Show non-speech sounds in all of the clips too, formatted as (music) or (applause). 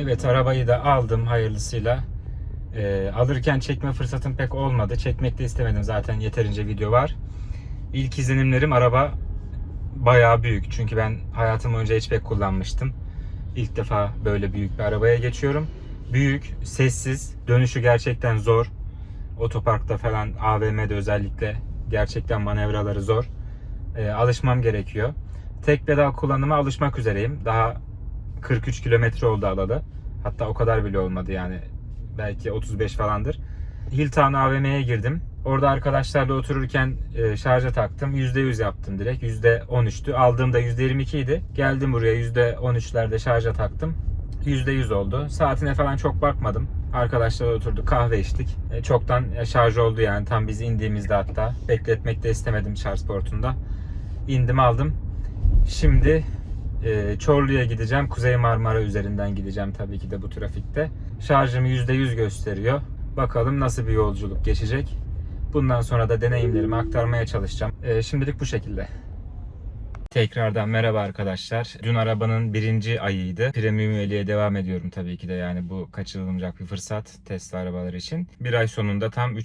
Evet arabayı da aldım hayırlısıyla. Ee, alırken çekme fırsatım pek olmadı. Çekmek de istemedim zaten yeterince video var. İlk izlenimlerim araba bayağı büyük. Çünkü ben hayatım boyunca hatchback kullanmıştım. İlk defa böyle büyük bir arabaya geçiyorum. Büyük, sessiz, dönüşü gerçekten zor. Otoparkta falan AVM'de özellikle gerçekten manevraları zor. Ee, alışmam gerekiyor. Tek pedal kullanıma alışmak üzereyim. Daha 43 kilometre oldu alalı. Hatta o kadar bile olmadı yani. Belki 35 falandır. Hilltown AVM'ye girdim. Orada arkadaşlarla otururken e, şarja taktım. %100 yaptım direkt. %13'tü. Aldığımda %22 idi. Geldim buraya %13'lerde şarja taktım. %100 oldu. Saatine falan çok bakmadım. Arkadaşlarla oturduk kahve içtik. E, çoktan e, şarj oldu yani tam biz indiğimizde hatta. Bekletmek de istemedim şarj portunda. İndim aldım. Şimdi e, Çorlu'ya gideceğim. Kuzey Marmara üzerinden gideceğim tabii ki de bu trafikte. Şarjım %100 gösteriyor. Bakalım nasıl bir yolculuk geçecek. Bundan sonra da deneyimlerimi aktarmaya çalışacağım. E, şimdilik bu şekilde. Tekrardan merhaba arkadaşlar. Dün arabanın birinci ayıydı. Premium üyeliğe devam ediyorum tabii ki de yani bu kaçırılmayacak bir fırsat Tesla arabaları için. Bir ay sonunda tam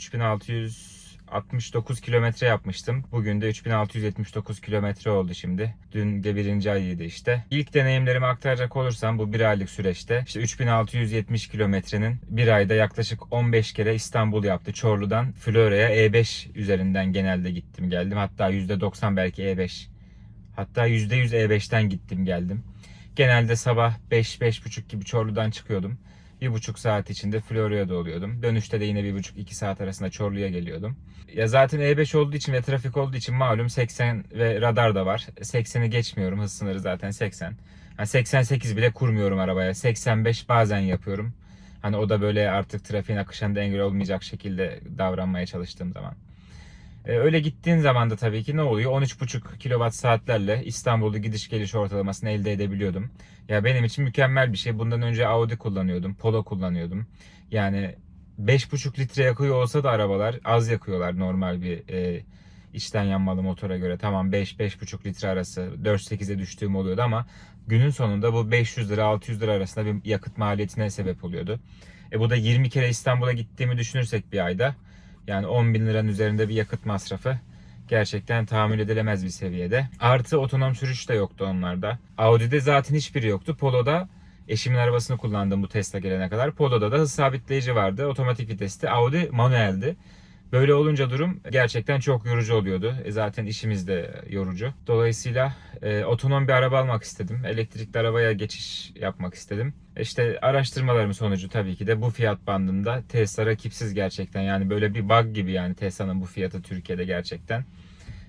3669 kilometre yapmıştım. Bugün de 3679 kilometre oldu şimdi. Dün de birinci ayıydı işte. İlk deneyimlerimi aktaracak olursam bu bir aylık süreçte işte 3670 kilometrenin bir ayda yaklaşık 15 kere İstanbul yaptı. Çorlu'dan Florya'ya E5 üzerinden genelde gittim geldim. Hatta %90 belki E5 Hatta %100 E5'ten gittim geldim. Genelde sabah 5-5.30 gibi Çorlu'dan çıkıyordum. Bir buçuk saat içinde Florya'da oluyordum. Dönüşte de yine bir buçuk iki saat arasında Çorlu'ya geliyordum. Ya zaten E5 olduğu için ve trafik olduğu için malum 80 ve radar da var. 80'i geçmiyorum. Hız sınırı zaten 80. Yani 88 bile kurmuyorum arabaya. 85 bazen yapıyorum. Hani o da böyle artık trafiğin akışında engel olmayacak şekilde davranmaya çalıştığım zaman. Ee, öyle gittiğin zaman da tabii ki ne oluyor? 13,5 kilowatt saatlerle İstanbul'da gidiş geliş ortalamasını elde edebiliyordum. Ya benim için mükemmel bir şey. Bundan önce Audi kullanıyordum, Polo kullanıyordum. Yani 5,5 litre yakıyor olsa da arabalar az yakıyorlar normal bir e, içten yanmalı motora göre. Tamam 5-5,5 litre arası 4-8'e düştüğüm oluyordu ama günün sonunda bu 500 lira 600 lira arasında bir yakıt maliyetine sebep oluyordu. E bu da 20 kere İstanbul'a gittiğimi düşünürsek bir ayda yani 10 bin liranın üzerinde bir yakıt masrafı gerçekten tahammül edilemez bir seviyede. Artı otonom sürüş de yoktu onlarda. Audi'de zaten hiçbiri yoktu. Polo'da eşimin arabasını kullandım bu Tesla gelene kadar. Polo'da da hız sabitleyici vardı. Otomatik vitesti. Audi manueldi. Böyle olunca durum gerçekten çok yorucu oluyordu. E zaten işimiz de yorucu. Dolayısıyla e, otonom bir araba almak istedim. Elektrikli arabaya geçiş yapmak istedim. İşte araştırmalarım sonucu tabii ki de bu fiyat bandında Tesla rakipsiz gerçekten. Yani böyle bir bug gibi yani Tesla'nın bu fiyatı Türkiye'de gerçekten.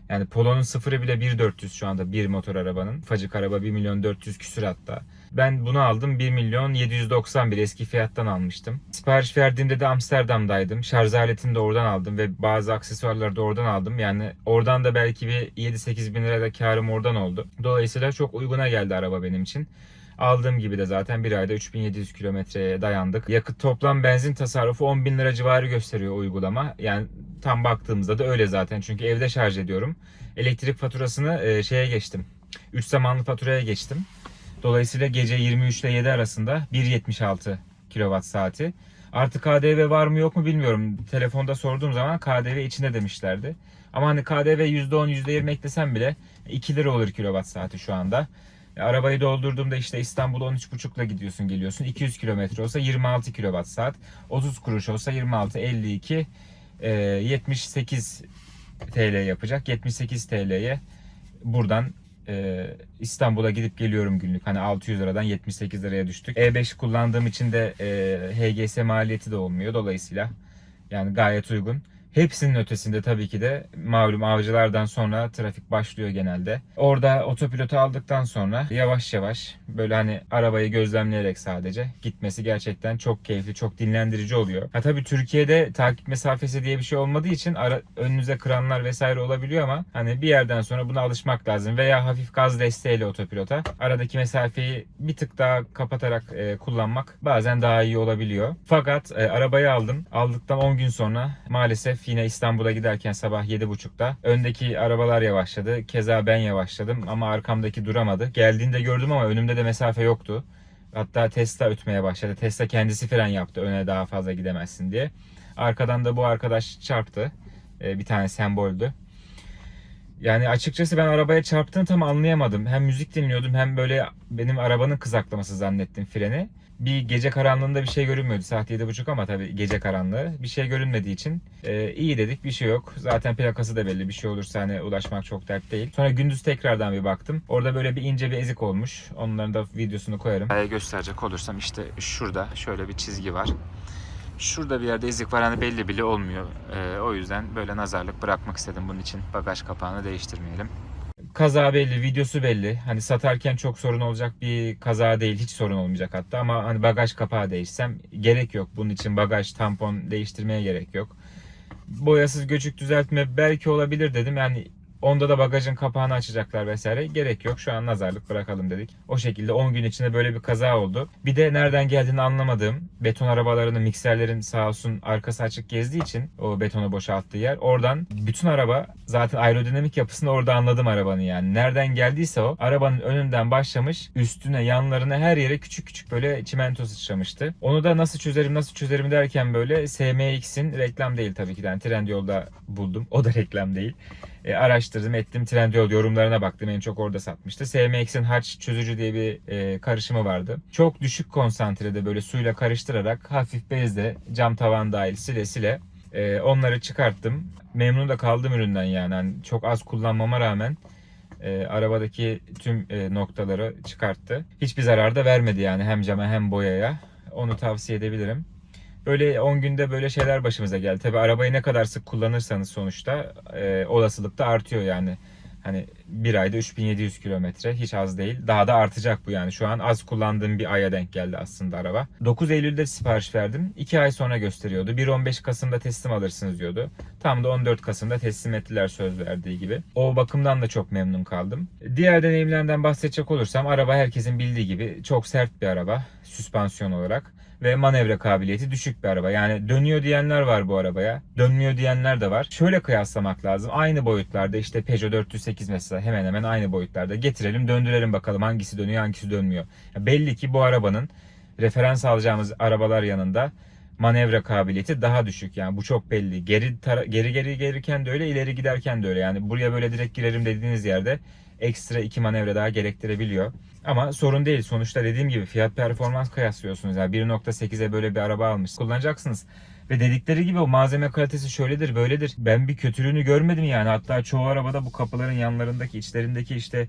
Yani Polo'nun sıfırı bile 1.400 şu anda bir motor arabanın. Ufacık araba 1 milyon 400 küsür hatta. Ben bunu aldım 1 milyon 791 eski fiyattan almıştım. Sipariş verdiğimde de Amsterdam'daydım. Şarj aletini de oradan aldım ve bazı aksesuarları da oradan aldım. Yani oradan da belki bir 7-8 bin lira da karım oradan oldu. Dolayısıyla çok uyguna geldi araba benim için. Aldığım gibi de zaten bir ayda 3700 kilometreye dayandık. Yakıt toplam benzin tasarrufu 10 bin lira civarı gösteriyor uygulama. Yani tam baktığımızda da öyle zaten. Çünkü evde şarj ediyorum. Elektrik faturasını e, şeye geçtim. 3 zamanlı faturaya geçtim. Dolayısıyla gece 23 ile 7 arasında 1.76 kilowatt saati. Artı KDV var mı yok mu bilmiyorum. Telefonda sorduğum zaman KDV içinde demişlerdi. Ama hani KDV %10 %20 eklesem bile 2 lira olur kilowatt saati şu anda. E, Arabayı doldurduğumda işte İstanbul'a 13.5 ile gidiyorsun geliyorsun. 200 kilometre olsa 26 kilowatt saat. 30 kuruş olsa 26, 52, e, 78 TL yapacak. 78 TL'ye buradan e, İstanbul'a gidip geliyorum günlük. Hani 600 liradan 78 liraya düştük. E5 kullandığım için de e, HGS maliyeti de olmuyor. Dolayısıyla yani gayet uygun. Hepsinin ötesinde tabii ki de malum avcılardan sonra trafik başlıyor genelde. Orada otopilotu aldıktan sonra yavaş yavaş böyle hani arabayı gözlemleyerek sadece gitmesi gerçekten çok keyifli, çok dinlendirici oluyor. Ha tabii Türkiye'de takip mesafesi diye bir şey olmadığı için ara, önünüze kıranlar vesaire olabiliyor ama hani bir yerden sonra buna alışmak lazım veya hafif gaz desteğiyle otopilota aradaki mesafeyi bir tık daha kapatarak e, kullanmak bazen daha iyi olabiliyor. Fakat e, arabayı aldım. Aldıktan 10 gün sonra maalesef yine İstanbul'a giderken sabah 7.30'da öndeki arabalar yavaşladı. Keza ben yavaşladım ama arkamdaki duramadı. Geldiğinde gördüm ama önümde de mesafe yoktu. Hatta Tesla ötmeye başladı. Tesla kendisi fren yaptı öne daha fazla gidemezsin diye. Arkadan da bu arkadaş çarptı. Ee, bir tane semboldü. Yani açıkçası ben arabaya çarptığını tam anlayamadım. Hem müzik dinliyordum hem böyle benim arabanın kızaklaması zannettim freni. Bir gece karanlığında bir şey görünmüyordu. Saat 7.30 ama tabii gece karanlığı. Bir şey görünmediği için e, iyi dedik bir şey yok. Zaten plakası da belli. Bir şey olursa hani ulaşmak çok dert değil. Sonra gündüz tekrardan bir baktım. Orada böyle bir ince bir ezik olmuş. Onların da videosunu koyarım. Gösterecek olursam işte şurada şöyle bir çizgi var. Şurada bir yerde izik var hani belli bile olmuyor. Ee, o yüzden böyle nazarlık bırakmak istedim bunun için. Bagaj kapağını değiştirmeyelim. Kaza belli, videosu belli. Hani satarken çok sorun olacak bir kaza değil, hiç sorun olmayacak hatta ama hani bagaj kapağı değişsem gerek yok. Bunun için bagaj tampon değiştirmeye gerek yok. Boyasız göçük düzeltme belki olabilir dedim. Yani onda da bagajın kapağını açacaklar vesaire. Gerek yok. Şu an nazarlık bırakalım dedik. O şekilde 10 gün içinde böyle bir kaza oldu. Bir de nereden geldiğini anlamadığım beton arabalarının mikserlerin sağ olsun arkası açık gezdiği için o betonu boşalttığı yer. Oradan bütün araba zaten aerodinamik yapısını orada anladım arabanın yani. Nereden geldiyse o arabanın önünden başlamış üstüne yanlarına her yere küçük küçük böyle çimento sıçramıştı. Onu da nasıl çözerim nasıl çözerim derken böyle SMX'in reklam değil tabii ki. Yani Trendyol'da buldum. O da reklam değil. E, araştırdım ettim Trendyol yorumlarına baktım en çok orada satmıştı. SMX'in harç çözücü diye bir e, karışımı vardı. Çok düşük konsantrede böyle suyla karıştırarak hafif bezle cam tavan dahil sile sile e, onları çıkarttım. Memnun da kaldım üründen yani. Hani çok az kullanmama rağmen e, arabadaki tüm e, noktaları çıkarttı. Hiçbir zarar da vermedi yani hem cama hem boyaya. Onu tavsiye edebilirim. Böyle 10 günde böyle şeyler başımıza geldi. Tabi arabayı ne kadar sık kullanırsanız sonuçta e, olasılık da artıyor yani. Hani bir ayda 3700 kilometre hiç az değil. Daha da artacak bu yani. Şu an az kullandığım bir aya denk geldi aslında araba. 9 Eylül'de sipariş verdim. 2 ay sonra gösteriyordu. 1-15 Kasım'da teslim alırsınız diyordu. Tam da 14 Kasım'da teslim ettiler söz verdiği gibi. O bakımdan da çok memnun kaldım. Diğer deneyimlerden bahsedecek olursam araba herkesin bildiği gibi çok sert bir araba süspansiyon olarak ve manevra kabiliyeti düşük bir araba. Yani dönüyor diyenler var bu arabaya. Dönmüyor diyenler de var. Şöyle kıyaslamak lazım. Aynı boyutlarda işte Peugeot 408 mesela hemen hemen aynı boyutlarda. Getirelim döndürelim bakalım hangisi dönüyor hangisi dönmüyor. Belli ki bu arabanın referans alacağımız arabalar yanında manevra kabiliyeti daha düşük. Yani bu çok belli. Geri geri geri gelirken de öyle, ileri giderken de öyle. Yani buraya böyle direkt girerim dediğiniz yerde ekstra iki manevra daha gerektirebiliyor. Ama sorun değil. Sonuçta dediğim gibi fiyat performans kıyaslıyorsunuz. Yani 1.8'e böyle bir araba almış. Kullanacaksınız. Ve dedikleri gibi o malzeme kalitesi şöyledir böyledir. Ben bir kötülüğünü görmedim yani. Hatta çoğu arabada bu kapıların yanlarındaki içlerindeki işte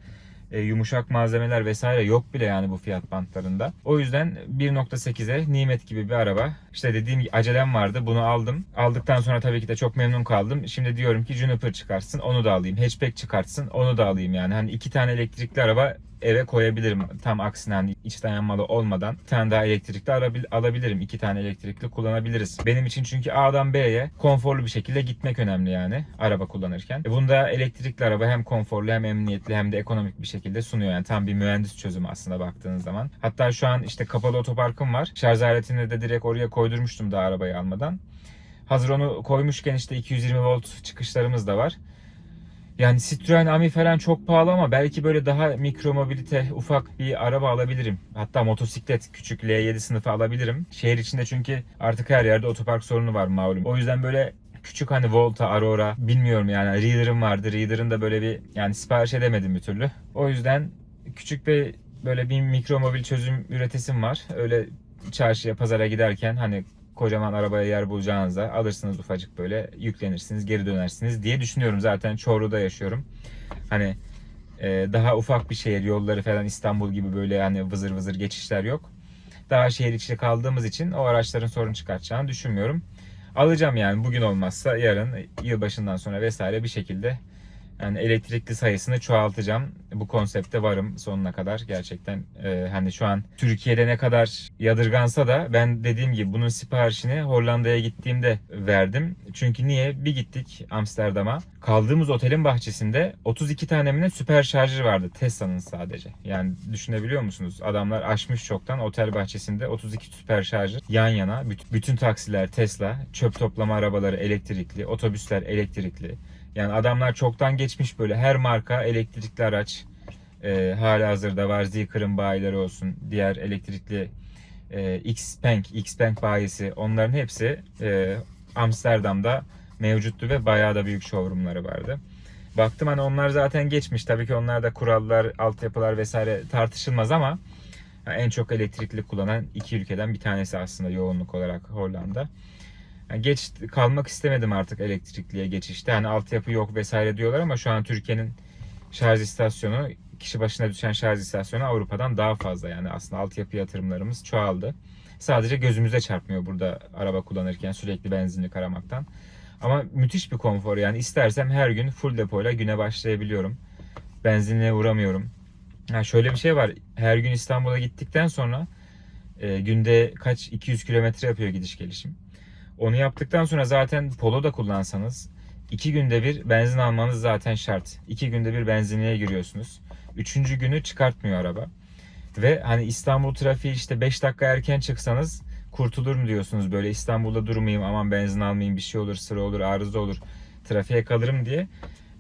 e, yumuşak malzemeler vesaire yok bile yani bu fiyat bantlarında. O yüzden 1.8'e nimet gibi bir araba. İşte dediğim gibi acelem vardı bunu aldım. Aldıktan sonra tabii ki de çok memnun kaldım. Şimdi diyorum ki Juniper çıkartsın onu da alayım. Hatchback çıkartsın onu da alayım yani. Hani iki tane elektrikli araba eve koyabilirim. Tam aksine hani iç dayanmalı olmadan bir tane daha elektrikli alabilirim. İki tane elektrikli kullanabiliriz. Benim için çünkü A'dan B'ye konforlu bir şekilde gitmek önemli yani araba kullanırken. E bunda elektrikli araba hem konforlu hem emniyetli hem de ekonomik bir şekilde sunuyor. Yani tam bir mühendis çözümü aslında baktığınız zaman. Hatta şu an işte kapalı otoparkım var. Şarj aletini de direkt oraya koydurmuştum da arabayı almadan. Hazır onu koymuşken işte 220 volt çıkışlarımız da var. Yani Citroen Ami falan çok pahalı ama belki böyle daha mikro mobilite ufak bir araba alabilirim. Hatta motosiklet küçük L7 sınıfı alabilirim. Şehir içinde çünkü artık her yerde otopark sorunu var malum. O yüzden böyle küçük hani Volta, Aurora bilmiyorum yani Reader'ım vardı. Reader'ın da böyle bir yani sipariş edemedim bir türlü. O yüzden küçük bir böyle bir mikro mobil çözüm üretesim var. Öyle çarşıya, pazara giderken hani kocaman arabaya yer bulacağınıza alırsınız ufacık böyle yüklenirsiniz geri dönersiniz diye düşünüyorum zaten Çorlu'da yaşıyorum. Hani e, daha ufak bir şehir yolları falan İstanbul gibi böyle yani vızır vızır geçişler yok. Daha şehir içinde kaldığımız için o araçların sorun çıkartacağını düşünmüyorum. Alacağım yani bugün olmazsa yarın yılbaşından sonra vesaire bir şekilde yani elektrikli sayısını çoğaltacağım. Bu konsepte varım sonuna kadar. Gerçekten e, hani şu an Türkiye'de ne kadar yadırgansa da ben dediğim gibi bunun siparişini Hollanda'ya gittiğimde verdim. Çünkü niye? Bir gittik Amsterdam'a. Kaldığımız otelin bahçesinde 32 tane mi ne süper şarjı vardı Tesla'nın sadece. Yani düşünebiliyor musunuz? Adamlar aşmış çoktan otel bahçesinde 32 süper şarjı yan yana. Büt- Bütün taksiler Tesla, çöp toplama arabaları elektrikli, otobüsler elektrikli. Yani adamlar çoktan geçmiş böyle her marka elektrikli araç e, hala hazırda var. Zeekr'ın bayileri olsun. Diğer elektrikli e, Xpeng, Xpeng bayisi onların hepsi e, Amsterdam'da mevcuttu ve bayağı da büyük showroomları vardı. Baktım hani onlar zaten geçmiş. Tabii ki onlar da kurallar, altyapılar vesaire tartışılmaz ama en çok elektrikli kullanan iki ülkeden bir tanesi aslında yoğunluk olarak Hollanda. Yani geç kalmak istemedim artık elektrikliye geçişte. Hani altyapı yok vesaire diyorlar ama şu an Türkiye'nin şarj istasyonu kişi başına düşen şarj istasyonu Avrupa'dan daha fazla. Yani aslında altyapı yatırımlarımız çoğaldı. Sadece gözümüze çarpmıyor burada araba kullanırken sürekli benzinlik aramaktan. Ama müthiş bir konfor yani istersem her gün full depoyla güne başlayabiliyorum. Benzinliğe uğramıyorum. Ha şöyle bir şey var. Her gün İstanbul'a gittikten sonra e, günde kaç 200 kilometre yapıyor gidiş gelişim. Onu yaptıktan sonra zaten Polo da kullansanız iki günde bir benzin almanız zaten şart. İki günde bir benzinliğe giriyorsunuz. Üçüncü günü çıkartmıyor araba. Ve hani İstanbul trafiği işte 5 dakika erken çıksanız kurtulur mu diyorsunuz böyle İstanbul'da durmayayım aman benzin almayayım bir şey olur sıra olur arıza olur trafiğe kalırım diye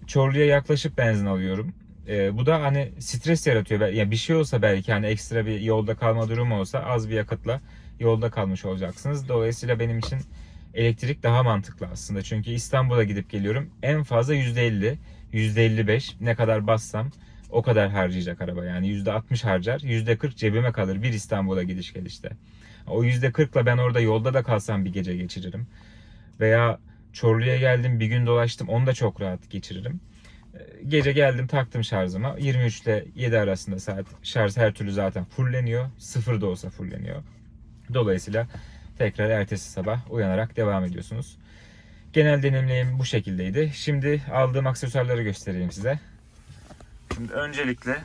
Çorlu'ya yaklaşıp benzin alıyorum. Ee, bu da hani stres yaratıyor. Ya yani bir şey olsa belki hani ekstra bir yolda kalma durumu olsa az bir yakıtla yolda kalmış olacaksınız. Dolayısıyla benim için elektrik daha mantıklı aslında. Çünkü İstanbul'a gidip geliyorum. En fazla %50, %55 ne kadar bassam o kadar harcayacak araba. Yani %60 harcar, %40 cebime kalır bir İstanbul'a gidiş gelişte. O %40'la ben orada yolda da kalsam bir gece geçiririm. Veya Çorlu'ya geldim bir gün dolaştım onu da çok rahat geçiririm. Gece geldim taktım şarjıma. 23 ile 7 arasında saat şarj her türlü zaten fulleniyor. Sıfır da olsa fulleniyor. Dolayısıyla tekrar ertesi sabah uyanarak devam ediyorsunuz. Genel deneyimleyim bu şekildeydi. Şimdi aldığım aksesuarları göstereyim size. Şimdi öncelikle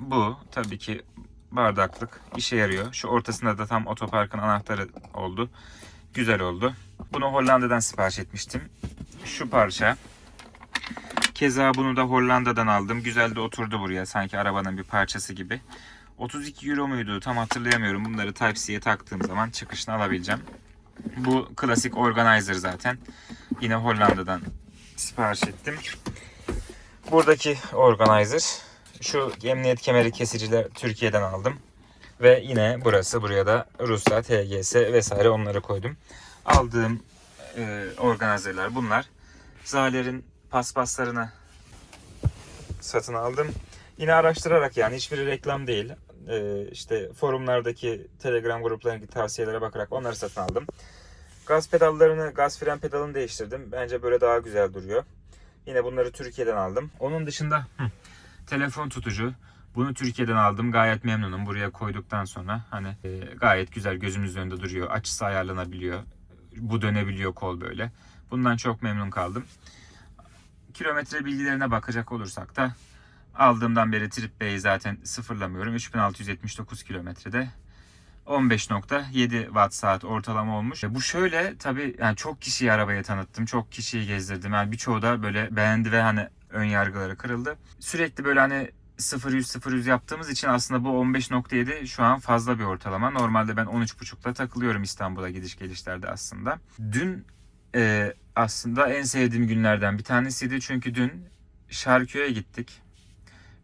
bu tabii ki bardaklık işe yarıyor. Şu ortasında da tam otoparkın anahtarı oldu. Güzel oldu. Bunu Hollanda'dan sipariş etmiştim. Şu parça. Keza bunu da Hollanda'dan aldım. Güzel de oturdu buraya. Sanki arabanın bir parçası gibi. 32 euro muydu? Tam hatırlayamıyorum. Bunları Type-C'ye taktığım zaman çıkışını alabileceğim. Bu klasik organizer zaten. Yine Hollanda'dan sipariş ettim. Buradaki organizer şu emniyet kemeri kesiciler Türkiye'den aldım. Ve yine burası buraya da Rusya, TGS vesaire onları koydum. Aldığım e, organizerler bunlar. Zaler'in paspaslarını satın aldım. Yine araştırarak yani hiçbiri reklam değil. E, işte forumlardaki Telegram gruplarındaki tavsiyelere bakarak onları satın aldım. Gaz pedallarını, gaz fren pedalını değiştirdim. Bence böyle daha güzel duruyor. Yine bunları Türkiye'den aldım. Onun dışında hı, telefon tutucu. Bunu Türkiye'den aldım. Gayet memnunum. Buraya koyduktan sonra hani e, gayet güzel gözümüzün önünde duruyor. Açısı ayarlanabiliyor. Bu dönebiliyor kol böyle. Bundan çok memnun kaldım. Kilometre bilgilerine bakacak olursak da aldığımdan beri Trip B'yi zaten sıfırlamıyorum. 3679 kilometrede 15.7 watt saat ortalama olmuş. Bu şöyle tabii yani çok kişiyi arabaya tanıttım. Çok kişiyi gezdirdim. Yani birçoğu da böyle beğendi ve hani ön yargıları kırıldı. Sürekli böyle hani 0-100-0-100 yaptığımız için aslında bu 15.7 şu an fazla bir ortalama. Normalde ben 13.5'la takılıyorum İstanbul'a gidiş gelişlerde aslında. Dün e, aslında en sevdiğim günlerden bir tanesiydi. Çünkü dün Şarköy'e gittik.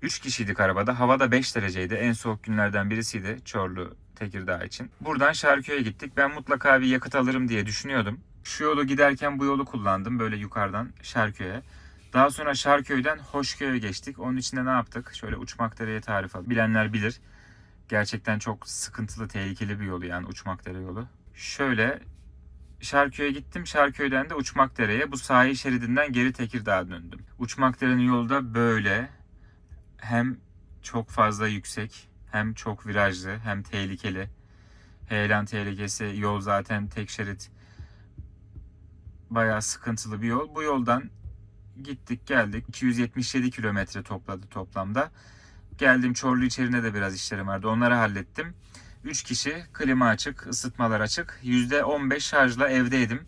3 kişiydik arabada. Hava da 5 dereceydi. En soğuk günlerden birisiydi Çorlu Tekirdağ için. Buradan Şarköy'e gittik. Ben mutlaka bir yakıt alırım diye düşünüyordum. Şu yolu giderken bu yolu kullandım. Böyle yukarıdan Şarköy'e. Daha sonra Şarköy'den Hoşköy'e geçtik. Onun içinde ne yaptık? Şöyle Uçmakdere'ye tarif al. Bilenler bilir. Gerçekten çok sıkıntılı, tehlikeli bir yolu yani Uçmakdere yolu. Şöyle Şarköy'e gittim. Şarköy'den de Uçmakdere'ye bu sahil şeridinden geri Tekirdağ'a döndüm. Uçmakdere'nin yolu da böyle hem çok fazla yüksek hem çok virajlı hem tehlikeli. Heyelan tehlikesi yol zaten tek şerit bayağı sıkıntılı bir yol. Bu yoldan gittik geldik. 277 kilometre topladı toplamda. Geldim Çorlu içerine de biraz işlerim vardı. Onları hallettim. 3 kişi, klima açık, ısıtmalar açık. %15 şarjla evdeydim.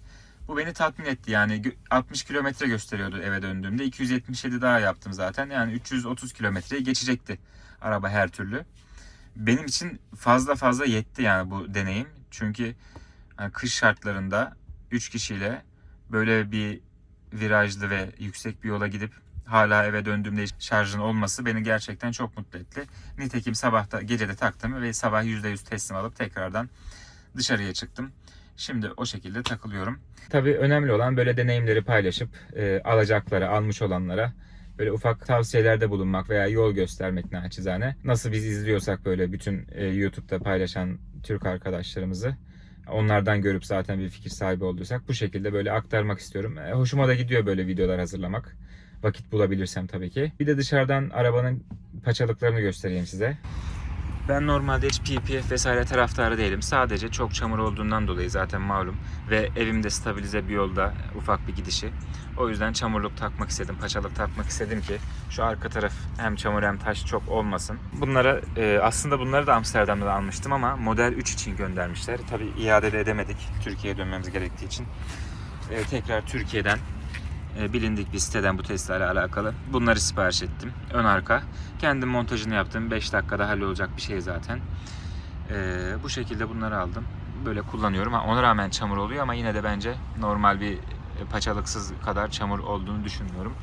Bu beni tatmin etti yani 60 kilometre gösteriyordu eve döndüğümde. 277 daha yaptım zaten. Yani 330 kilometreyi geçecekti araba her türlü. Benim için fazla fazla yetti yani bu deneyim. Çünkü yani kış şartlarında 3 kişiyle böyle bir virajlı ve yüksek bir yola gidip hala eve döndüğümde şarjın olması beni gerçekten çok mutlu etti. Nitekim sabahta gecede taktım ve sabah %100 teslim alıp tekrardan dışarıya çıktım. Şimdi o şekilde takılıyorum. Tabii önemli olan böyle deneyimleri paylaşıp e, alacaklara, almış olanlara böyle ufak tavsiyelerde bulunmak veya yol göstermek naçizane. Nasıl biz izliyorsak böyle bütün e, YouTube'da paylaşan Türk arkadaşlarımızı onlardan görüp zaten bir fikir sahibi olduysak bu şekilde böyle aktarmak istiyorum. E, hoşuma da gidiyor böyle videolar hazırlamak. Vakit bulabilirsem tabii ki. Bir de dışarıdan arabanın paçalıklarını göstereyim size. Ben normalde hiç PPF vesaire taraftarı değilim. Sadece çok çamur olduğundan dolayı zaten malum. Ve evimde stabilize bir yolda ufak bir gidişi. O yüzden çamurluk takmak istedim, paçalık takmak istedim ki şu arka taraf hem çamur hem taş çok olmasın. Bunlara e, aslında bunları da Amsterdam'da almıştım ama model 3 için göndermişler. Tabii iade de edemedik Türkiye'ye dönmemiz gerektiği için. E, tekrar Türkiye'den bilindik bir siteden bu testlerle alakalı. Bunları sipariş ettim. Ön arka. Kendim montajını yaptım. 5 dakikada hallolacak bir şey zaten. E, bu şekilde bunları aldım. Böyle kullanıyorum. Ona rağmen çamur oluyor ama yine de bence normal bir e, paçalıksız kadar çamur olduğunu düşünmüyorum.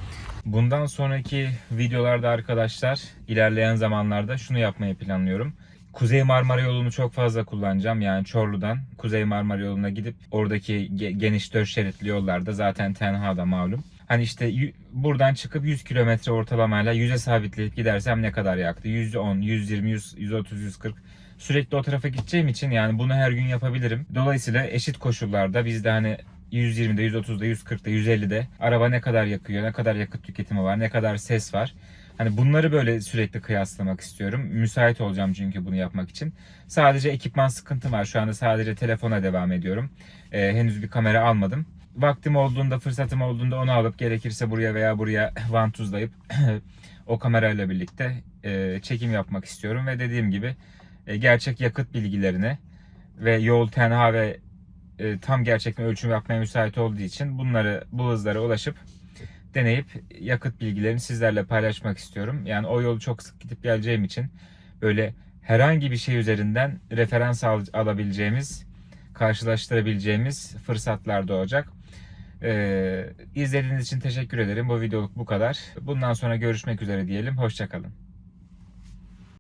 Bundan sonraki videolarda arkadaşlar ilerleyen zamanlarda şunu yapmayı planlıyorum. Kuzey Marmara yolunu çok fazla kullanacağım. Yani Çorlu'dan Kuzey Marmara yoluna gidip oradaki ge- geniş dört şeritli yollarda zaten tenha da malum. Hani işte buradan çıkıp 100 kilometre ortalamayla 100'e sabitleyip gidersem ne kadar yaktı? 110, 120, 100, 130, 140 sürekli o tarafa gideceğim için yani bunu her gün yapabilirim. Dolayısıyla eşit koşullarda biz de hani 120'de, 130'da, 140'da, 150'de araba ne kadar yakıyor, ne kadar yakıt tüketimi var, ne kadar ses var. Hani bunları böyle sürekli kıyaslamak istiyorum. Müsait olacağım çünkü bunu yapmak için. Sadece ekipman sıkıntım var. Şu anda sadece telefona devam ediyorum. Ee, henüz bir kamera almadım. Vaktim olduğunda, fırsatım olduğunda onu alıp gerekirse buraya veya buraya (laughs) vantuzlayıp (clears throat) o kamerayla birlikte e, çekim yapmak istiyorum. Ve dediğim gibi e, gerçek yakıt bilgilerini ve yol tenha ve e, tam gerçekten ölçüm yapmaya müsait olduğu için bunları bu hızlara ulaşıp deneyip yakıt bilgilerini sizlerle paylaşmak istiyorum. Yani o yolu çok sık gidip geleceğim için böyle herhangi bir şey üzerinden referans al- alabileceğimiz, karşılaştırabileceğimiz fırsatlar doğacak. Ee, izlediğiniz için teşekkür ederim. Bu videoluk bu kadar. Bundan sonra görüşmek üzere diyelim. Hoşçakalın.